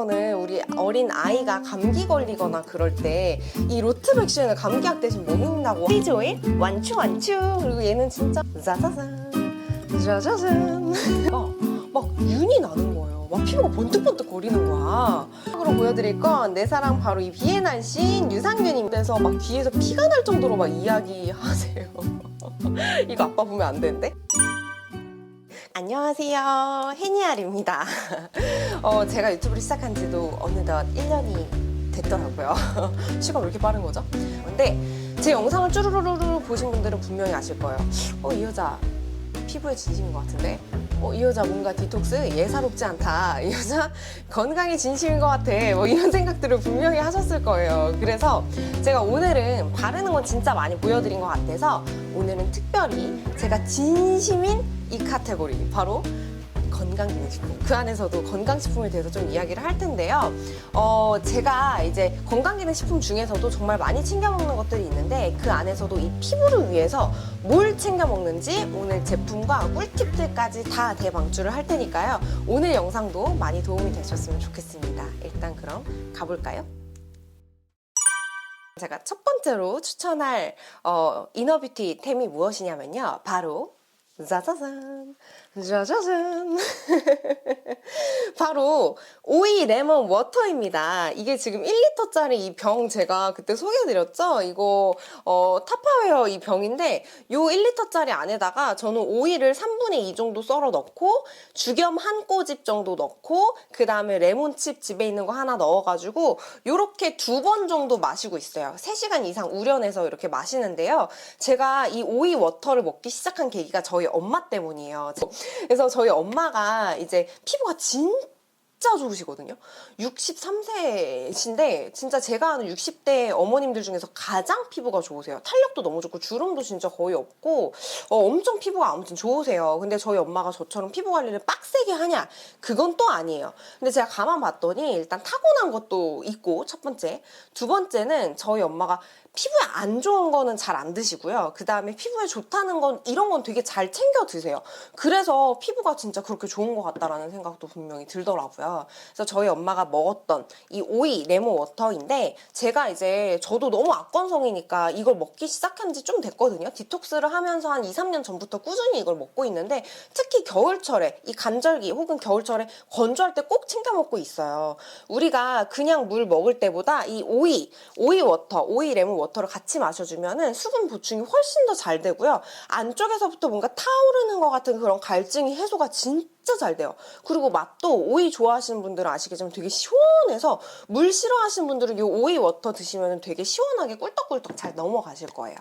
저는 우리 어린 아이가 감기 걸리거나 그럴 때 이 로트 백신을 감기약 대신 먹는다고 피지 오일? 완추 완추. 그리고 얘는 진짜 짜자잔 짜자잔. 막, 막 윤이 나는 거예요. 막 피부가 번뜩번뜩 거리는 거야. 으로 보여드릴 건 내 사랑 바로 이 비엔날 씬 유산균인데서 막 귀에서 피가 날 정도로 막 이야기하세요. 이거 아빠 보면 안 되는데 안녕하세요 해니알입니다 어, 제가 유튜브를 시작한 지도 어느덧 1년이 됐더라고요. 시간 왜 이렇게 빠른 거죠? 근데 제 영상을 쭈루루루 보신 분들은 분명히 아실 거예요. 어, 이 여자 피부에 진심인 것 같은데? 어, 이 여자 뭔가 디톡스 예사롭지 않다. 이 여자 건강에 진심인 것 같아. 뭐 이런 생각들을 분명히 하셨을 거예요. 그래서 제가 오늘은 바르는 건 진짜 많이 보여드린 것 같아서 오늘은 특별히 제가 진심인 이 카테고리 바로 건강기능식품 그 안에서도 건강식품에 대해서 좀 이야기를 할 텐데요. 어 제가 이제 건강기능식품 중에서도 정말 많이 챙겨 먹는 것들이 있는데 그 안에서도 이 피부를 위해서 뭘 챙겨 먹는지 오늘 제품과 꿀팁들까지 다 대방출을 할 테니까요. 오늘 영상도 많이 도움이 되셨으면 좋겠습니다. 일단 그럼 가볼까요? 제가 첫 번째로 추천할 어, 이너뷰티 템이 무엇이냐면요. 바로 짜자잔 짜자잔 바로 오이 레몬 워터입니다. 이게 지금 1리터짜리 이 병 제가 그때 소개해드렸죠? 이거 어, 타파웨어 이 병인데 요 1리터짜리 안에다가 저는 오이를 3분의 2 정도 썰어 넣고 죽염 한 꼬집 정도 넣고 그 다음에 레몬칩 집에 있는 거 하나 넣어가지고 요렇게 두 번 정도 마시고 있어요. 3시간 이상 우려내서 이렇게 마시는데요. 제가 이 오이 워터를 먹기 시작한 계기가 저희 엄마 때문이에요. 그래서 저희 엄마가 이제 피부가 진짜 좋으시거든요. 63세신데 진짜 제가 아는 60대 어머님들 중에서 가장 피부가 좋으세요. 탄력도 너무 좋고 주름도 진짜 거의 없고 어, 엄청 피부가 아무튼 좋으세요. 근데 저희 엄마가 저처럼 피부 관리를 빡세게 하냐? 그건 또 아니에요. 근데 제가 가만 봤더니 일단 타고난 것도 있고 첫 번째, 두 번째는 저희 엄마가 피부에 안 좋은 거는 잘 안 드시고요. 그 다음에 피부에 좋다는 건 이런 건 되게 잘 챙겨 드세요. 그래서 피부가 진짜 그렇게 좋은 것 같다라는 생각도 분명히 들더라고요. 그래서 저희 엄마가 먹었던 이 오이 레몬 워터인데 제가 이제 저도 너무 악건성이니까 이걸 먹기 시작한 지 좀 됐거든요. 디톡스를 하면서 한 2, 3년 전부터 꾸준히 이걸 먹고 있는데 특히 겨울철에 이 간절기 혹은 겨울철에 건조할 때 꼭 챙겨 먹고 있어요. 우리가 그냥 물 먹을 때보다 이 오이, 오이 워터, 오이 레몬 워터를 같이 마셔주면은 수분 보충이 훨씬 더 잘 되고요. 안쪽에서부터 뭔가 타오르는 것 같은 그런 갈증이 해소가 진짜 잘 돼요. 그리고 맛도 오이 좋아하시는 분들은 아시겠지만 되게 시원해서 물 싫어하시는 분들은 이 오이 워터 드시면 되게 시원하게 꿀떡꿀떡 잘 넘어가실 거예요.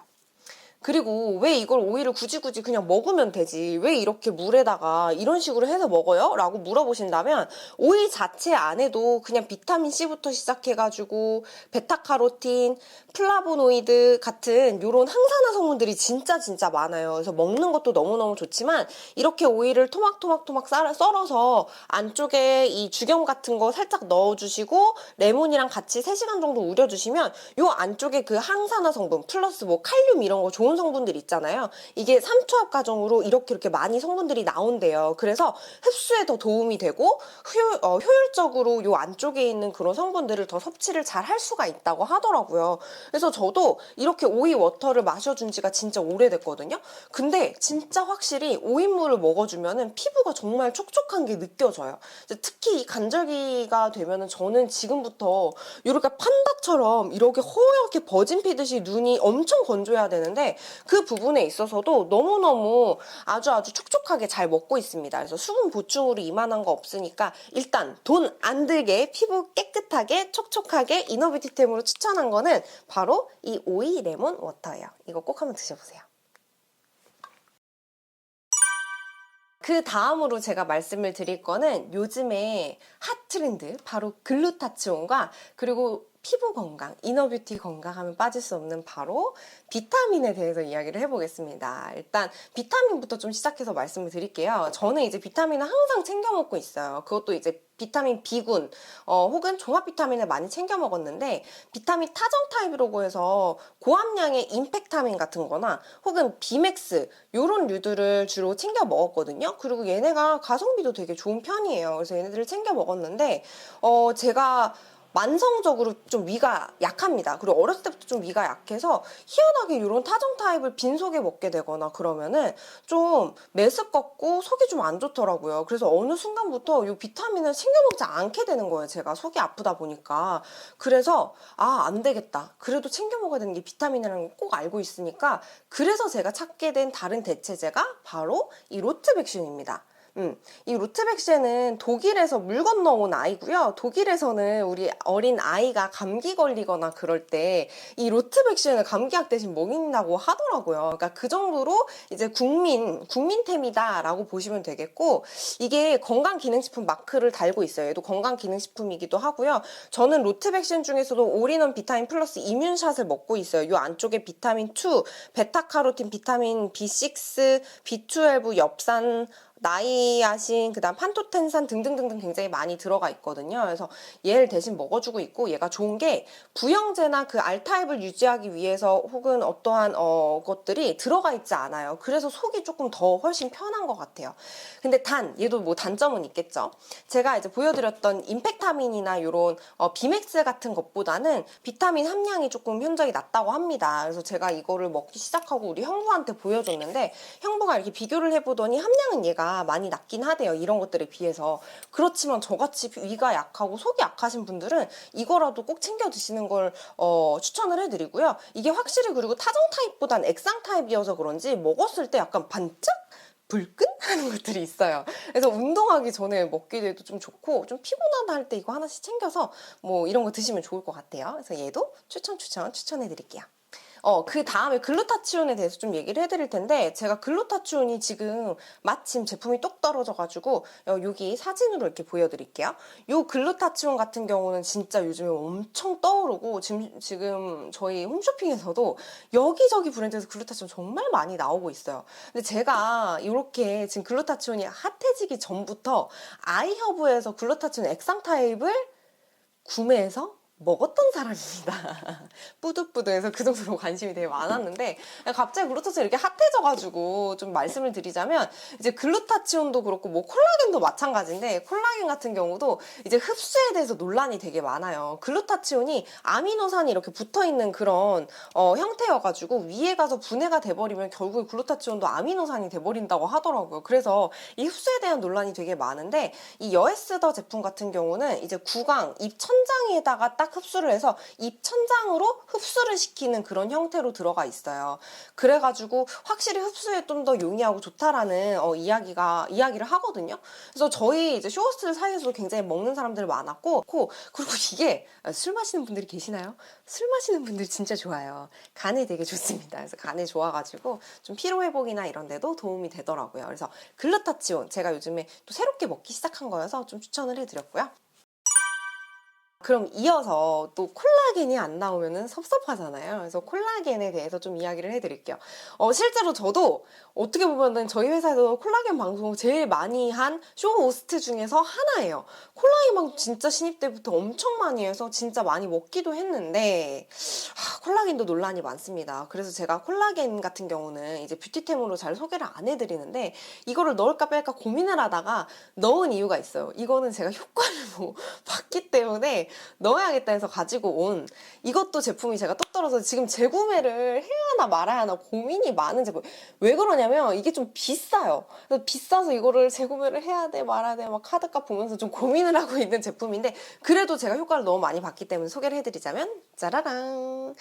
그리고 왜 이걸 오이를 굳이 굳이 그냥 먹으면 되지? 왜 이렇게 물에다가 이런 식으로 해서 먹어요? 라고 물어보신다면 오이 자체 안에도 그냥 비타민 C부터 시작해가지고 베타카로틴, 플라보노이드 같은 요런 항산화 성분들이 진짜 진짜 많아요. 그래서 먹는 것도 너무너무 좋지만 이렇게 오이를 토막토막토막 썰- 썰어서 안쪽에 이 죽염 같은 거 살짝 넣어주시고 레몬이랑 같이 3시간 정도 우려주시면 요 안쪽에 그 항산화 성분 플러스 뭐 칼륨 이런 거 좋은 성분들 있잖아요. 이게 삼투압 과정으로 이렇게 이렇게 많이 성분들이 나온대요. 그래서 흡수에 더 도움이 되고 효, 어, 효율적으로 요 안쪽에 있는 그런 성분들을 더 섭취를 잘 할 수가 있다고 하더라고요. 그래서 저도 이렇게 오이 워터를 마셔준 지가 진짜 오래됐거든요. 근데 진짜 확실히 오이물을 먹어주면은 피부가 정말 촉촉한 게 느껴져요. 특히 이 간절기가 되면은 저는 지금부터 이렇게 판다처럼 이렇게 허옇게 버진 피듯이 눈이 엄청 건조해야 되는데 그 부분에 있어서도 너무너무 아주 아주 촉촉하게 잘 먹고 있습니다. 그래서 수분 보충으로 이만한 거 없으니까 일단 돈 안 들게 피부 깨끗하게 촉촉하게 이너뷰티템으로 추천한 거는 바로 이 오이 레몬 워터예요. 이거 꼭 한번 드셔보세요. 그 다음으로 제가 말씀을 드릴 거는 요즘에 핫 트렌드 바로 글루타치온과 그리고 피부 건강, 이너뷰티 건강하면 빠질 수 없는 바로 비타민에 대해서 이야기를 해보겠습니다. 일단 비타민부터 좀 시작해서 말씀을 드릴게요. 저는 이제 비타민을 항상 챙겨 먹고 있어요. 그것도 이제 비타민 B군 어, 혹은 종합 비타민을 많이 챙겨 먹었는데 비타민 타정 타입이라고 해서 고함량의 임팩타민 같은 거나 혹은 비맥스 요런 류들을 주로 챙겨 먹었거든요. 그리고 얘네가 가성비도 되게 좋은 편이에요. 그래서 얘네들을 챙겨 먹었는데 어, 제가 만성적으로 좀 위가 약합니다. 그리고 어렸을 때부터 좀 위가 약해서 희한하게 이런 타정 타입을 빈속에 먹게 되거나 그러면은 좀 메스껍고 속이 좀 안 좋더라고요. 그래서 어느 순간부터 이 비타민을 챙겨 먹지 않게 되는 거예요. 제가 속이 아프다 보니까. 그래서 아, 안 되겠다. 그래도 챙겨 먹어야 되는 게 비타민이라는 걸 꼭 알고 있으니까 그래서 제가 찾게 된 다른 대체제가 바로 이 로트 백신입니다. 음, 이 루트백신은 독일에서 물 건너온 아이고요. 독일에서는 우리 어린 아이가 감기 걸리거나 그럴 때이 로트백신을 감기약 대신 먹인다고 하더라고요. 그러니까 그 정도로 이제 국민 국민템이다라고 보시면 되겠고 이게 건강기능식품 마크를 달고 있어요. 얘도 건강기능식품이기도 하고요. 저는 로트백신 중에서도 올인원 비타민 플러스 이뮨샷을 먹고 있어요. 이 안쪽에 비타민 2, 베타카로틴, 비타민 B6, B12, 엽산 나이아신, 그다음 판토텐산 등등등등 굉장히 많이 들어가 있거든요. 그래서 얘를 대신 먹어주고 있고 얘가 좋은 게 부영제나 그 R타입을 유지하기 위해서 혹은 어떠한 어, 것들이 들어가 있지 않아요. 그래서 속이 조금 더 훨씬 편한 것 같아요. 근데 단 얘도 뭐 단점은 있겠죠. 제가 이제 보여드렸던 임팩타민이나 이런 어, 비맥스 같은 것보다는 비타민 함량이 조금 현저히 낮다고 합니다. 그래서 제가 이거를 먹기 시작하고 우리 형부한테 보여줬는데 형부가 이렇게 비교를 해보더니 함량은 얘가 많이 낮긴 하대요. 이런 것들에 비해서. 그렇지만 저같이 위가 약하고 속이 약하신 분들은 이거라도 꼭 챙겨 드시는 걸 어, 추천을 해드리고요. 이게 확실히 그리고 타정 타입보단 액상 타입이어서 그런지 먹었을 때 약간 반짝 불끈 하는 것들이 있어요. 그래서 운동하기 전에 먹기도 좀 좋고 좀 피곤하다 할 때 이거 하나씩 챙겨서 뭐 이런 거 드시면 좋을 것 같아요. 그래서 얘도 추천 추천 추천해 드릴게요. 어, 그 다음에 글루타치온에 대해서 좀 얘기를 해드릴 텐데, 제가 글루타치온이 지금 마침 제품이 똑 떨어져가지고, 어, 여기 사진으로 이렇게 보여드릴게요. 요 글루타치온 같은 경우는 진짜 요즘에 엄청 떠오르고, 지금, 지금 저희 홈쇼핑에서도 여기저기 브랜드에서 글루타치온 정말 많이 나오고 있어요. 근데 제가 이렇게 지금 글루타치온이 핫해지기 전부터 아이허브에서 글루타치온 액상 타입을 구매해서 먹었던 사람입니다. 뿌듯뿌듯해서 그 정도로 관심이 되게 많았는데 갑자기 글루타치온 이렇게 핫해져가지고 좀 말씀을 드리자면 이제 글루타치온도 그렇고 뭐 콜라겐도 마찬가지인데 콜라겐 같은 경우도 이제 흡수에 대해서 논란이 되게 많아요. 글루타치온이 아미노산이 이렇게 붙어 있는 그런 어, 형태여가지고 위에 가서 분해가 돼버리면 결국에 글루타치온도 아미노산이 돼버린다고 하더라고요. 그래서 이 흡수에 대한 논란이 되게 많은데 이 여에스더 제품 같은 경우는 이제 구강 입 천장에다가 딱 흡수를 해서 입 천장으로 흡수를 시키는 그런 형태로 들어가 있어요. 그래가지고 확실히 흡수에 좀 더 용이하고 좋다라는 어, 이야기가 이야기를 하거든요. 그래서 저희 이제 쇼호스트 사이에서도 굉장히 먹는 사람들 많았고 고, 그리고 이게 술 마시는 분들이 계시나요? 술 마시는 분들 진짜 좋아요. 간에 되게 좋습니다. 그래서 간에 좋아가지고 좀 피로 회복이나 이런 데도 도움이 되더라고요. 그래서 글루타치온 제가 요즘에 또 새롭게 먹기 시작한 거여서 좀 추천을 해드렸고요. 그럼 이어서 또 콜라겐이 안 나오면은 섭섭하잖아요. 그래서 콜라겐에 대해서 좀 이야기를 해드릴게요. 어, 실제로 저도 어떻게 보면은 저희 회사에서 콜라겐 방송 제일 많이 한 쇼 호스트 중에서 하나예요. 콜라겐 방송 진짜 신입 때부터 엄청 많이 해서 진짜 많이 먹기도 했는데 하, 콜라겐도 논란이 많습니다. 그래서 제가 콜라겐 같은 경우는 이제 뷰티템으로 잘 소개를 안 해드리는데 이거를 넣을까 뺄까 고민을 하다가 넣은 이유가 있어요. 이거는 제가 효과를 뭐 봤기 때문에 넣어야겠다 해서 가지고 온 이것도 제품이 제가 똑 떨어서 지금 재구매를 해야 하나 말아야 하나 고민이 많은 제품. 왜 그러냐면 이게 좀 비싸요. 그래서 비싸서 이거를 재구매를 해야 돼 말아야 돼 막 카드값 보면서 좀 고민을 하고 있는 제품인데 그래도 제가 효과를 너무 많이 봤기 때문에 소개를 해드리자면 짜라랑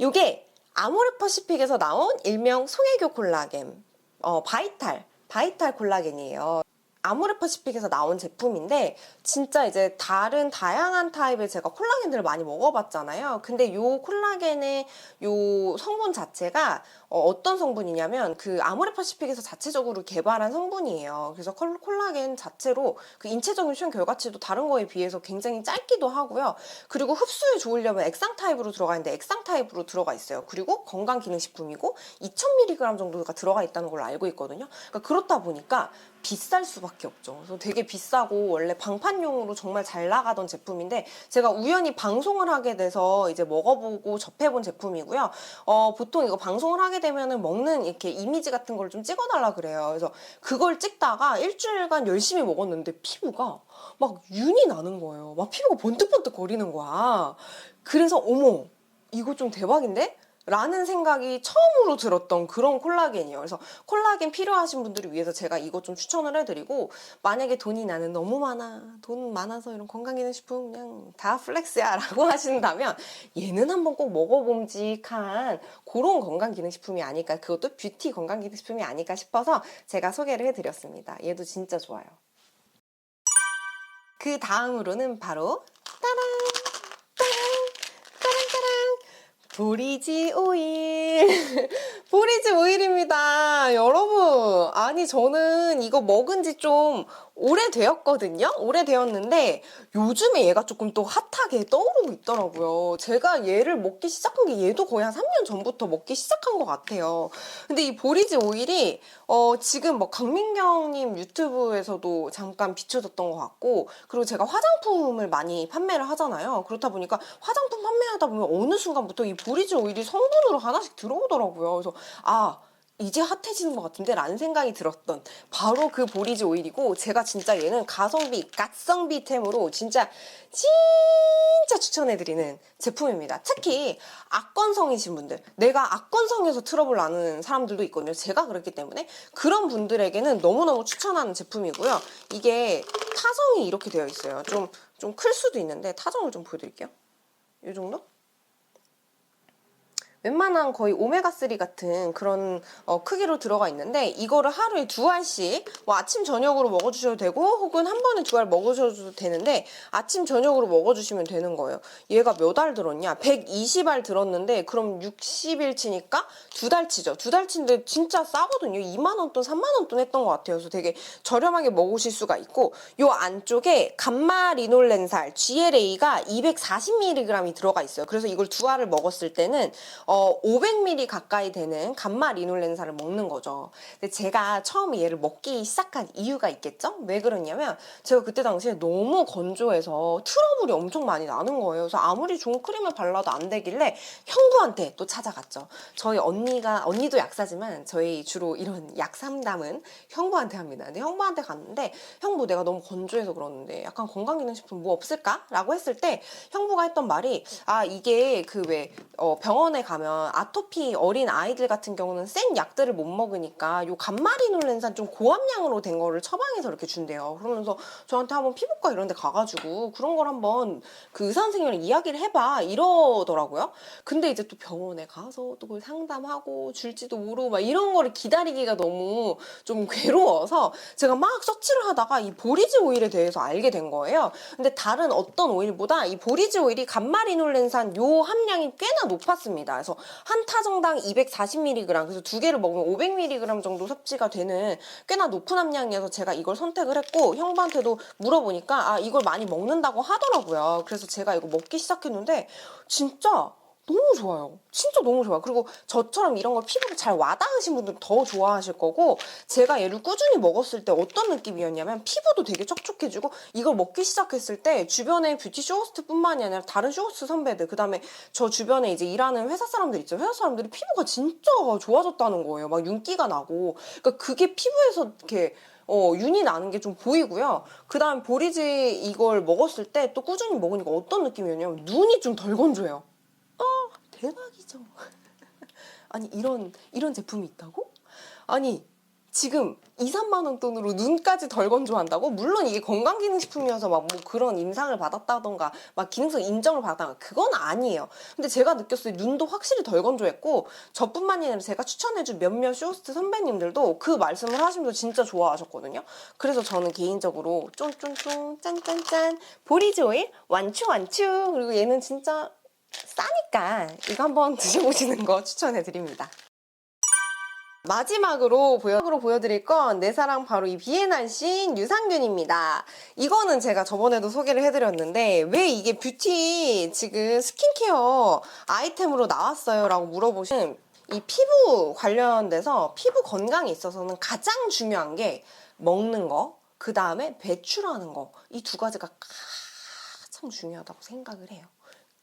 요게 아모레퍼시픽에서 나온 일명 송혜교 콜라겐 어, 바이탈 바이탈 콜라겐이에요. 아모레퍼시픽에서 나온 제품인데 진짜 이제 다른 다양한 타입의 제가 콜라겐들을 많이 먹어봤잖아요. 근데 요 콜라겐의 요 성분 자체가 어, 떤 성분이냐면 그 아모레퍼시픽에서 자체적으로 개발한 성분이에요. 그래서 콜- 콜라겐 자체로 그 인체적인 수용 결과치도 다른 거에 비해서 굉장히 짧기도 하고요. 그리고 흡수에 좋으려면 액상 타입으로 들어가 있는데 액상 타입으로 들어가 있어요. 그리고 건강 기능식품이고 2,000mg 정도가 들어가 있다는 걸로 알고 있거든요. 그러니까 그렇다 보니까 비쌀 수밖에 없죠. 그래서 되게 비싸고 원래 방판용으로 정말 잘 나가던 제품인데 제가 우연히 방송을 하게 돼서 이제 먹어보고 접해본 제품이고요. 어, 보통 이거 방송을 하게 되면은 먹는 이렇게 이미지 같은 걸 좀 찍어달라 그래요. 그래서 그걸 찍다가 일주일간 열심히 먹었는데 피부가 막 윤이 나는 거예요. 막 피부가 번뜩번뜩 거리는 거야. 그래서 어머 이거 좀 대박인데? 라는 생각이 처음으로 들었던 그런 콜라겐이에요. 그래서 콜라겐 필요하신 분들을 위해서 제가 이거 좀 추천을 해드리고 만약에 돈이 나는 너무 많아 돈 많아서 이런 건강기능 식품 그냥 다 플렉스야 라고 하신다면 얘는 한번 꼭 먹어봄직한 그런 건강기능 식품이 아닐까 그것도 뷰티 건강기능 식품이 아닐까 싶어서 제가 소개를 해드렸습니다. 얘도 진짜 좋아요. 그 다음으로는 바로 따란 보리지 오일. 보리지 오일입니다. 여러분 아니 저는 이거 먹은 지 좀 오래되었거든요? 오래되었는데 요즘에 얘가 조금 또 핫하게 떠오르고 있더라고요. 제가 얘를 먹기 시작한 게 얘도 거의 한 3년 전부터 먹기 시작한 것 같아요. 근데 이 보리지 오일이 어 지금 뭐 강민경님 유튜브에서도 잠깐 비춰졌던 것 같고 그리고 제가 화장품을 많이 판매를 하잖아요. 그렇다 보니까 화장품 판매하다 보면 어느 순간부터 이 보리지 오일이 성분으로 하나씩 들어오더라고요. 그래서 아 이제 핫해지는 것 같은데 라는 생각이 들었던 바로 그 보리지 오일이고 제가 진짜 얘는 가성비 갓성비템으로 진짜 진짜 추천해드리는 제품입니다. 특히 악건성이신 분들 내가 악건성에서 트러블 나는 사람들도 있거든요. 제가 그렇기 때문에 그런 분들에게는 너무너무 추천하는 제품이고요. 이게 타성이 이렇게 되어 있어요. 좀 좀 클 수도 있는데 타성을 좀 보여드릴게요. 이 정도? 웬만한 거의 오메가3 같은 그런 어, 크기로 들어가 있는데 이거를 하루에 두 알씩 뭐 아침 저녁으로 먹어주셔도 되고 혹은 한 번에 두 알 먹으셔도 되는데 아침 저녁으로 먹어주시면 되는 거예요. 얘가 몇 알 들었냐? 120알 들었는데 그럼 60일 치니까 두 달치죠. 두 달치인데 진짜 싸거든요. 2만 원 돈, 3만 원돈 했던 것 같아요. 그래서 되게 저렴하게 먹으실 수가 있고 요 안쪽에 감마 리놀렌살 GLA가 240mg이 들어가 있어요. 그래서 이걸 두 알을 먹었을 때는 어, 500ml 가까이 되는 감마 리놀렌사를 먹는 거죠. 근데 제가 처음에 얘를 먹기 시작한 이유가 있겠죠? 왜 그러냐면 제가 그때 당시에 너무 건조해서 트러블이 엄청 많이 나는 거예요. 그래서 아무리 좋은 크림을 발라도 안 되길래 형부한테 또 찾아갔죠. 저희 언니가 언니도 약사지만 저희 주로 이런 약 상담은 형부한테 합니다. 근데 형부한테 갔는데 형부 내가 너무 건조해서 그러는데 약간 건강기능식품 뭐 없을까? 라고 했을 때 형부가 했던 말이 아 이게 그 왜 병원에 가면 아토피 어린 아이들 같은 경우는 센 약들을 못 먹으니까 요 감마리놀 렌산 좀 고함량으로 된 거를 처방해서 이렇게 준대요. 그러면서 저한테 한번 피부과 이런 데 가가지고 그런 걸 한번 그 의사 선생님이랑 이야기를 해봐 이러더라고요. 근데 이제 또 병원에 가서 또 그걸 상담하고 줄지도 모르고 막 이런 거를 기다리기가 너무 좀 괴로워서 제가 막 서치를 하다가 이 보리지 오일에 대해서 알게 된 거예요. 근데 다른 어떤 오일보다 이 보리지 오일이 감마리놀 렌산 요 함량이 꽤나 높았습니다. 그래서 한 타정당 240mg 그래서 두 개를 먹으면 500mg 정도 섭취가 되는 꽤나 높은 함량이어서 제가 이걸 선택을 했고 형부한테도 물어보니까 아 이걸 많이 먹는다고 하더라고요. 그래서 제가 이거 먹기 시작했는데 진짜 너무 좋아요. 진짜 너무 좋아요. 그리고 저처럼 이런 걸 피부가 잘 와닿으신 분들은 더 좋아하실 거고 제가 얘를 꾸준히 먹었을 때 어떤 느낌이었냐면 피부도 되게 촉촉해지고 이걸 먹기 시작했을 때 주변에 뷰티 쇼호스트뿐만이 아니라 다른 쇼호스트 선배들 그다음에 저 주변에 이제 일하는 회사 사람들 있죠. 회사 사람들이 피부가 진짜 좋아졌다는 거예요. 막 윤기가 나고 그러니까 그게 피부에서 이렇게 어, 윤이 나는 게 좀 보이고요. 그 다음 보리지 이걸 먹었을 때 또 꾸준히 먹으니까 어떤 느낌이었냐면 눈이 좀 덜 건조해요. 아, 대박이죠. 아니, 이런, 이런 제품이 있다고? 아니, 지금 2, 3만 원 돈으로 눈까지 덜 건조한다고? 물론 이게 건강기능식품이어서 막 뭐 그런 임상을 받았다던가 막 기능성 인정을 받았다가 그건 아니에요. 근데 제가 느꼈어요. 눈도 확실히 덜 건조했고 저뿐만이 아니라 제가 추천해준 몇몇 쇼호스트 선배님들도 그 말씀을 하시면서 진짜 좋아하셨거든요. 그래서 저는 개인적으로 쫀쫀쫀 짠짠짠 보리지 오일 완추 완추 그리고 얘는 진짜 싸니까 이거 한번 드셔보시는 거 추천해 드립니다. 마지막으로 보여, 보여드릴 건 내 사랑 바로 이 비엔알신 유산균입니다. 이거는 제가 저번에도 소개를 해드렸는데 왜 이게 뷰티 지금 스킨케어 아이템으로 나왔어요? 라고 물어보시면 이 피부 관련돼서 피부 건강에 있어서는 가장 중요한 게 먹는 거, 그 다음에 배출하는 거. 이 두 가지가 가장 중요하다고 생각을 해요.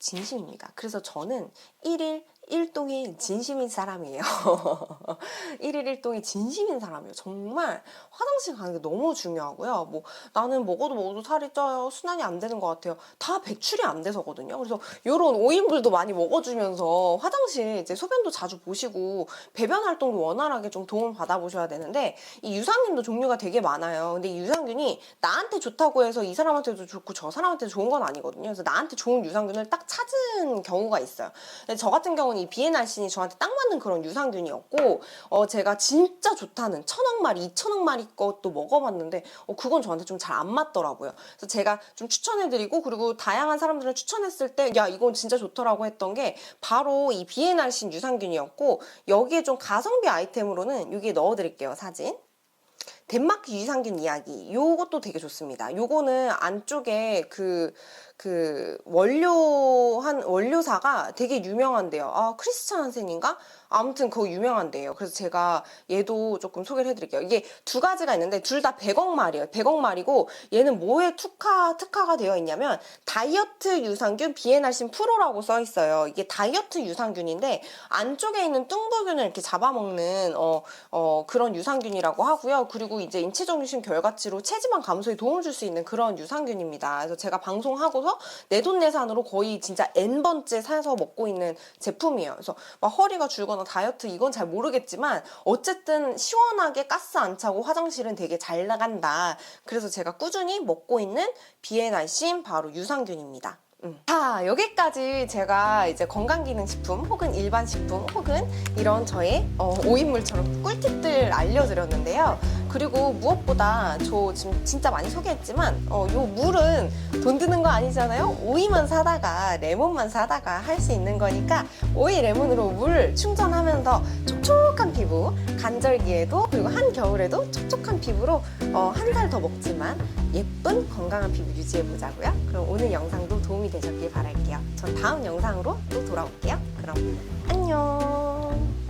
진심입니다. 그래서 저는 1일 1동이 진심인 사람이에요. 1일 1동이 진심인 사람이에요. 정말 화장실 가는 게 너무 중요하고요. 뭐 나는 먹어도 먹어도 살이 쪄요. 순환이 안 되는 것 같아요. 다 배출이 안 돼서거든요. 그래서 이런 오인물도 많이 먹어주면서 화장실 이제 소변도 자주 보시고 배변 활동도 원활하게 좀 도움을 받아보셔야 되는데 이 유산균도 종류가 되게 많아요. 근데 이 유산균이 나한테 좋다고 해서 이 사람한테도 좋고 저 사람한테 좋은 건 아니거든요. 그래서 나한테 좋은 유산균을 딱 찾은 경우가 있어요. 근데 저 같은 경우는 이 비엔알신이 저한테 딱 맞는 그런 유산균이었고 어, 제가 진짜 좋다는 천억 마리, 이천억 마리 것도 먹어봤는데 어, 그건 저한테 좀 잘 안 맞더라고요. 그래서 제가 좀 추천해드리고 그리고 다양한 사람들을 추천했을 때 야 이건 진짜 좋더라고 했던 게 바로 이 비엔알신 유산균이었고 여기에 좀 가성비 아이템으로는 여기에 넣어드릴게요 사진. 덴마크 유산균 이야기. 요것도 되게 좋습니다. 요거는 안쪽에 그, 그, 원료한, 원료사가 되게 유명한데요. 아, 크리스찬 한센인가? 아무튼 그거 유명한데요. 그래서 제가 얘도 조금 소개를 해드릴게요. 이게 두 가지가 있는데 둘 다 100억 마리예요. 100억 마리고 얘는 뭐에 특화, 특화가 되어 있냐면 다이어트 유산균 비엔알신 프로라고 써 있어요. 이게 다이어트 유산균인데 안쪽에 있는 뚱보균을 이렇게 잡아먹는 어, 어, 그런 유산균이라고 하고요. 그리고 이제 인체정신 결과치로 체지방 감소에 도움을 줄 수 있는 그런 유산균입니다. 그래서 제가 방송하고서 내돈내산으로 거의 진짜 N번째 사서 먹고 있는 제품이에요. 그래서 막 허리가 줄거나 다이어트 이건 잘 모르겠지만 어쨌든 시원하게 가스 안 차고 화장실은 되게 잘 나간다. 그래서 제가 꾸준히 먹고 있는 비엔알신 바로 유산균입니다. 음. 자, 여기까지 제가 이제 건강기능식품 혹은 일반식품 혹은 이런 저의 어, 오인물처럼 꿀팁들 알려드렸는데요. 그리고 무엇보다 저 지금 진짜 많이 소개했지만 어, 요 물은 돈 드는 거 아니잖아요. 오이만 사다가 레몬만 사다가 할 수 있는 거니까 오이 레몬으로 물 충전하면서 촉촉한 피부 간절기에도 그리고 한겨울에도 촉촉한 피부로 어, 한살더 먹지만 예쁜 건강한 피부 유지해 보자고요. 그럼 오늘 영상도 도움이 되셨길 바랄게요. 전 다음 영상으로 또 돌아올게요. 그럼 안녕.